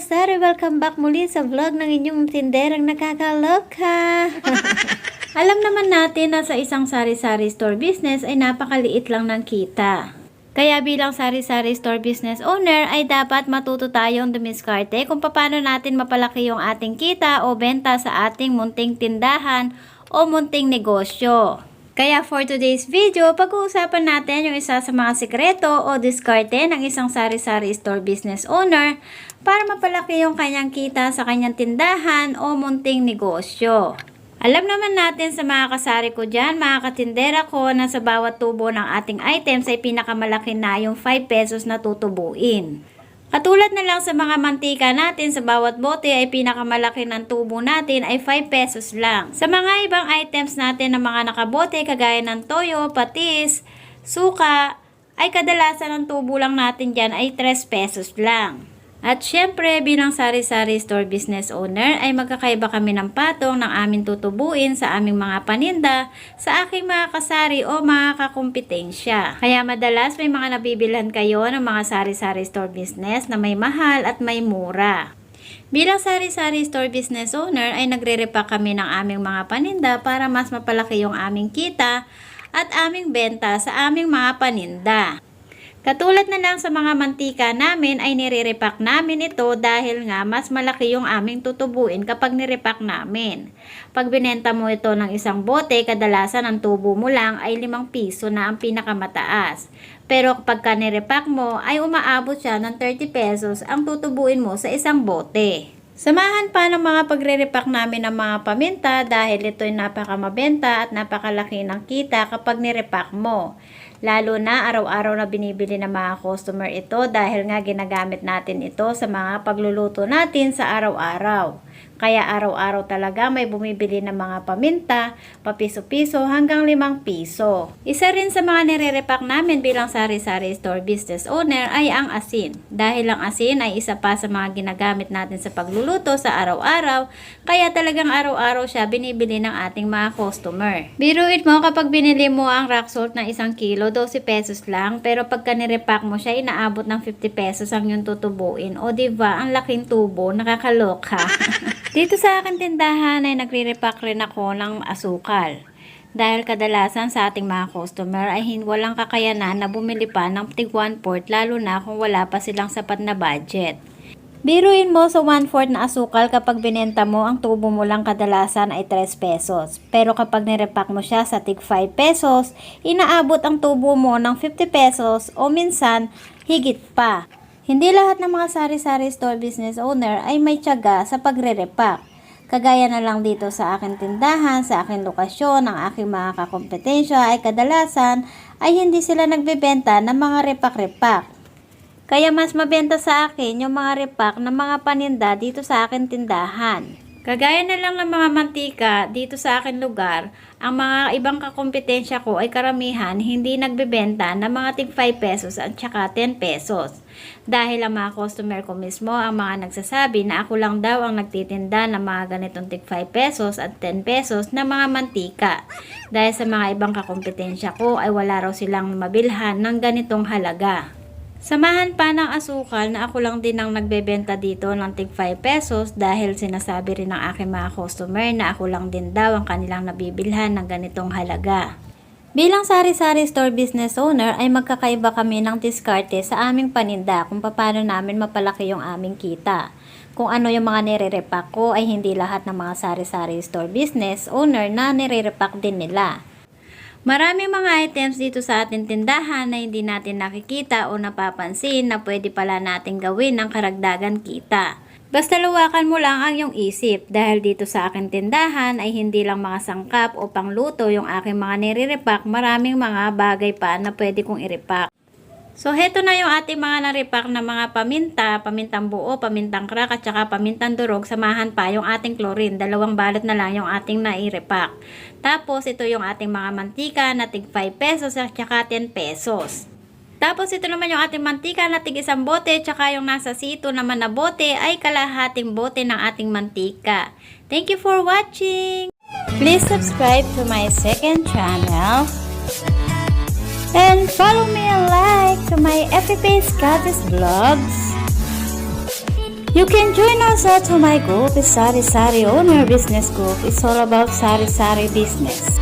sari! Welcome back muli sa vlog ng inyong tinderang nakakaloka! Alam naman natin na sa isang sari-sari store business ay napakaliit lang ng kita. Kaya bilang sari-sari store business owner ay dapat matuto tayong dumiskarte kung paano natin mapalaki yung ating kita o benta sa ating munting tindahan o munting negosyo. Kaya for today's video, pag-uusapan natin yung isa sa mga sikreto o diskarte ng isang sari-sari store business owner para mapalaki yung kanyang kita sa kanyang tindahan o munting negosyo. Alam naman natin sa mga kasari ko dyan, mga katindera ko, na sa bawat tubo ng ating items ay pinakamalaki na yung 5 pesos na tutubuin. Katulad na lang sa mga mantika natin sa bawat bote ay pinakamalaki ng tubo natin ay 5 pesos lang. Sa mga ibang items natin na mga nakabote kagaya ng toyo, patis, suka, ay kadalasan ng tubo lang natin dyan ay 3 pesos lang. At syempre, bilang sari-sari store business owner ay magkakaiba kami ng patong ng aming tutubuin sa aming mga paninda sa aking mga kasari o mga kakumpetensya. Kaya madalas may mga nabibilhan kayo ng mga sari-sari store business na may mahal at may mura. Bilang sari-sari store business owner ay nagre-repack kami ng aming mga paninda para mas mapalaki yung aming kita at aming benta sa aming mga paninda. Katulad na lang sa mga mantika namin ay nire-repack namin ito dahil nga mas malaki yung aming tutubuin kapag nirepack namin. Pag binenta mo ito ng isang bote, kadalasan ang tubo mo lang ay 5 piso na ang pinakamataas. Pero kapag ka nirepack mo ay umaabot siya ng 30 pesos ang tutubuin mo sa isang bote. Samahan pa ng mga pagre-repack namin ng mga paminta dahil ito'y napakamabenta at napakalaki ng kita kapag nirepack mo. Lalo na araw-araw na binibili ng mga customer ito dahil nga ginagamit natin ito sa mga pagluluto natin sa araw-araw. Kaya araw-araw talaga may bumibili ng mga paminta, papiso-piso hanggang limang piso. Isa rin sa mga nire-repack namin bilang sari-sari store business owner ay ang asin. Dahil ang asin ay isa pa sa mga ginagamit natin sa pagluluto sa araw-araw, kaya talagang araw-araw siya binibili ng ating mga customer. Biruin mo kapag binili mo ang rock salt na isang kilo, 12 pesos lang, pero pagka nirepack mo siya, inaabot ng 50 pesos ang yung tutubuin. O diba, ang laking tubo, nakakaloka. Dito sa akin tindahan ay nagre-repack rin ako ng asukal. Dahil kadalasan sa ating mga customer ay walang kakayanan na bumili pa ng tig 1 port lalo na kung wala pa silang sapat na budget. Biruin mo sa 1 4 na asukal kapag binenta mo ang tubo mo lang kadalasan ay 3 pesos. Pero kapag nirepack mo siya sa tig 5 pesos, inaabot ang tubo mo ng 50 pesos o minsan higit pa. Hindi lahat ng mga sari-sari store business owner ay may tiyaga sa pagre-repack. Kagaya na lang dito sa aking tindahan, sa aking lokasyon, ang aking mga kakompetensya ay kadalasan ay hindi sila nagbebenta ng mga repak-repak. Kaya mas mabenta sa akin yung mga repak ng mga paninda dito sa aking tindahan. Kagaya na lang ng mga mantika dito sa akin lugar, ang mga ibang kakompetensya ko ay karamihan hindi nagbebenta ng mga tig 5 pesos at saka 10 pesos. Dahil ang mga customer ko mismo ang mga nagsasabi na ako lang daw ang nagtitinda ng mga ganitong tig 5 pesos at 10 pesos na mga mantika. Dahil sa mga ibang kakompetensya ko ay wala raw silang mabilhan ng ganitong halaga. Samahan pa ng asukal na ako lang din ang nagbebenta dito ng tig 5 pesos dahil sinasabi rin ng aking mga customer na ako lang din daw ang kanilang nabibilhan ng ganitong halaga. Bilang sari-sari store business owner ay magkakaiba kami ng diskarte sa aming paninda kung paano namin mapalaki yung aming kita. Kung ano yung mga nire-repack ko ay hindi lahat ng mga sari-sari store business owner na nire-repack din nila. Maraming mga items dito sa ating tindahan na hindi natin nakikita o napapansin na pwede pala natin gawin ng karagdagan kita. Basta luwakan mo lang ang iyong isip dahil dito sa aking tindahan ay hindi lang mga sangkap o pangluto yung aking mga nire-repack, maraming mga bagay pa na pwede kong i-repack. So, heto na yung ating mga naripak na mga paminta, pamintang buo, pamintang crack, at saka pamintang durog. Samahan pa yung ating chlorine. Dalawang balot na lang yung ating nairepak. Tapos, ito yung ating mga mantika na tig 5 pesos at saka 10 pesos. Tapos, ito naman yung ating mantika na tig isang bote, tsaka yung nasa sito naman na bote ay kalahating bote ng ating mantika. Thank you for watching! Please subscribe to my second channel. And follow me and like to my page Goddess Vlogs. You can join us at my group, Sari Sari Owner Business Group. It's all about Sari Sari business.